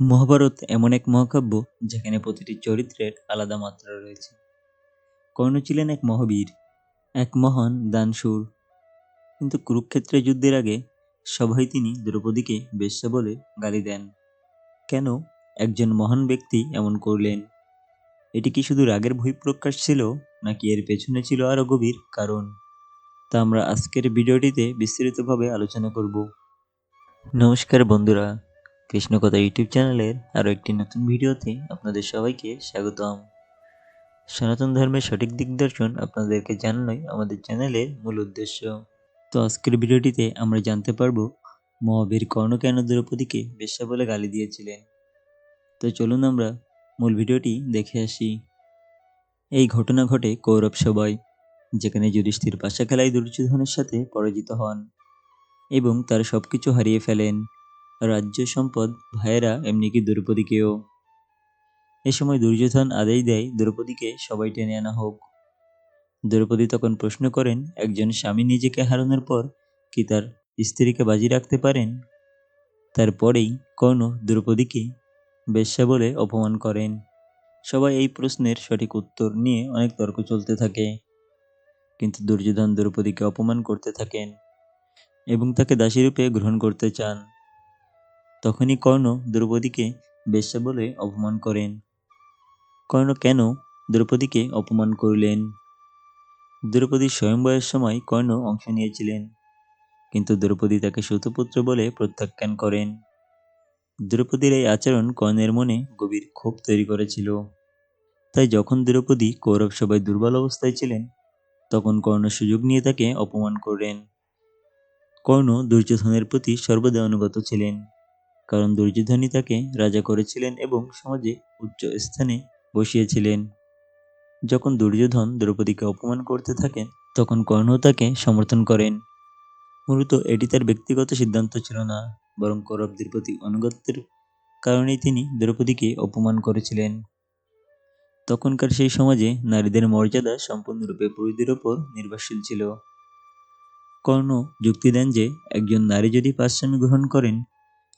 মহাভারত এমন এক মহাকাব্য যেখানে প্রতিটি চরিত্রের আলাদা মাত্রা রয়েছে। কর্ণ ছিলেন এক মহাবীর, এক মহান দানশূর। কিন্তু কুরুক্ষেত্রে যুদ্ধের আগে সবাই তিনি দ্রৌপদীকে বেশ্যা বলে গালি দেন। কেন একজন মহান ব্যক্তি এমন করলেন? এটি কি শুধু রাগের বহিঃপ্রকাশ ছিল, নাকি এর পেছনে ছিল আরও গভীর কারণ? তা আমরা আজকের ভিডিওটিতে বিস্তারিতভাবে আলোচনা করব। নমস্কার বন্ধুরা কৃষ্ণকথা ইউটিউব চ্যানেলের আরও একটি নতুন ভিডিওতে আপনাদের সবাইকে স্বাগতম। সনাতন ধর্মের সঠিক দিগদর্শন আপনাদেরকে জানানোই আমাদের চ্যানেলের মূল উদ্দেশ্য। তো আজকের ভিডিওটিতে আমরা জানতে পারব, মহাবীর কর্ণ কেন দ্রৌপদীকে বেশ্যা বলে গালি দিয়েছিলেন? তো চলুন আমরা মূল ভিডিওটি দেখে আসি। এই ঘটনা ঘটে কৌরব সবাই, যেখানে যুধিষ্ঠির পাশা খেলায় দুর্যোধনের সাথে পরাজিত হন এবং তার সব কিছু হারিয়ে ফেলেন। রাজ্য সম্পদ ভাইয়েরা এমনিকি দ্রৌপদীকেও? এ সময় দুর্যোধন আদেশ দেয় দ্রৌপদীকে সবাই টেনে আনা হোক। দ্রৌপদী তখন প্রশ্ন করেন, একজন স্বামী নিজেকে হারানোর পর কি তার স্ত্রীকে বাজি রাখতে পারেন? তারপরেই কর্ণ দ্রৌপদীকে বেশ্যা বলে অপমান করেন। সবাই এই প্রশ্নের সঠিক উত্তর নিয়ে অনেক তর্ক চলতে থাকে। কিন্তু দুর্যোধন দ্রৌপদীকে অপমান করতে থাকেন এবং তাকে দাসীরূপে গ্রহণ করতে চান। তখনই কর্ণ দ্রৌপদীকে বেশ্যা বলে অপমান করেন। কর্ণ কেন দ্রৌপদীকে অপমান করলেন? দ্রৌপদীর স্বয়ংবরের সময় কর্ণ অংশ নিয়েছিলেন, কিন্তু দ্রৌপদী তাকে সুতপুত্র বলে প্রত্যাখ্যান করেন। দ্রৌপদীর এই আচরণ কর্ণের মনে গভীর ক্ষোভ তৈরি করেছিল। তাই যখন দ্রৌপদী কৌরব সবাই দুর্বল অবস্থায় ছিলেন, তখন কর্ণ সুযোগ নিয়ে তাকে অপমান করলেন। কর্ণ দুর্যোধনের প্রতি সর্বদা অনুগত ছিলেন। কারণ দুর্যোধনই তাকে রাজা করেছিলেন এবং সমাজে উচ্চ স্থানে বসিয়েছিলেন। যখন দুর্যোধন দ্রৌপদীকে অপমান করতে থাকেন, তখন কর্ণ তাকে সমর্থন করেন। মূলত এটি তার ব্যক্তিগত সিদ্ধান্ত ছিল না, বরং কৌরবদের প্রতি অনুগত্যের কারণেই তিনি দ্রৌপদীকে অপমান করেছিলেন। তখনকার সেই সমাজে নারীদের মর্যাদা সম্পূর্ণরূপে পুরুষদের ওপর নির্ভরশীল ছিল। কর্ণ যুক্তি দেন যে, একজন নারী যদি পাশ্চামী গ্রহণ করেন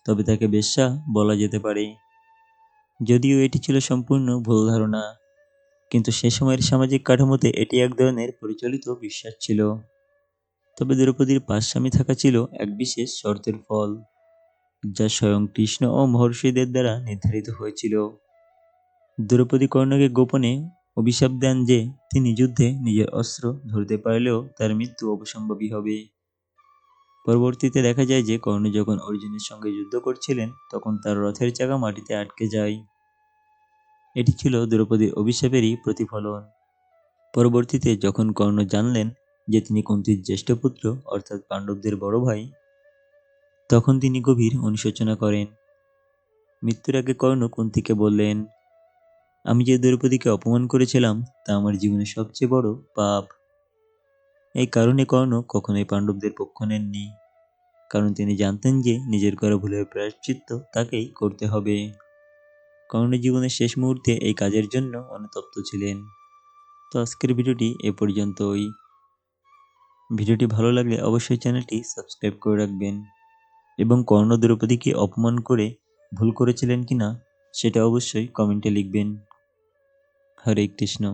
তবে তাকে বেশ্যা বলা যেতে পারে। যদিও এটি ছিল সম্পূর্ণ ভুল ধারণা, কিন্তু সে সময়ের সামাজিক কাঠামোতে এটি এক ধরনের পরিচালিত বিশ্বাস ছিল। তবে দ্রৌপদীর পাঁচস্বামী থাকা ছিল এক বিশেষ শর্তের ফল, যা স্বয়ং কৃষ্ণ ও মহর্ষিদের দ্বারা নির্ধারিত হয়েছিল। দ্রৌপদী কর্ণকে গোপনে অভিশাপ দেন যে, তিনি যুদ্ধে নিজের অস্ত্র ধরতে পারলেও তার মৃত্যু অবসম্ভাবী হবে। পরবর্তীতে দেখা যায় যে কর্ণ যখন অর্জুনের সঙ্গে যুদ্ধ করছিলেন, তখন তার রথের চাকা মাটিতে আটকে যায়। এটি ছিল দ্রৌপদীর অভিশাপেরই প্রতিফলন। পরবর্তীতে যখন কর্ণ জানলেন যে তিনি কুন্তির জ্যেষ্ঠ পুত্র, অর্থাৎ পাণ্ডবদের বড় ভাই, তখন তিনি গভীর অনুশোচনা করেন। মৃত্যুর আগে কর্ণ কুন্তিকে বললেন, আমি যে দ্রৌপদীকে অপমান করেছিলাম, তা আমার জীবনের সবচেয়ে বড় পাপ। এই কারণে কর্ণ কখনোই পাণ্ডবদের পক্ষ নেননি। কারণ তিনি জানতেন যে নিজের করা ভুলের প্রায়শ্চিত্ত তাকেই করতে হবে। কর্ণ জীবনের শেষ মুহূর্তে এই কাজের জন্য অনুতপ্ত ছিলেন। তো আজকের ভিডিওটি এ পর্যন্তই। ভিডিওটি ভালো লাগলে অবশ্যই চ্যানেলটি সাবস্ক্রাইব করে রাখবেন এবং কর্ণ দ্রৌপদীকে অপমান করে ভুল করেছিলেন কিনা সেটা অবশ্যই কমেন্টে লিখবেন। হরে কৃষ্ণ।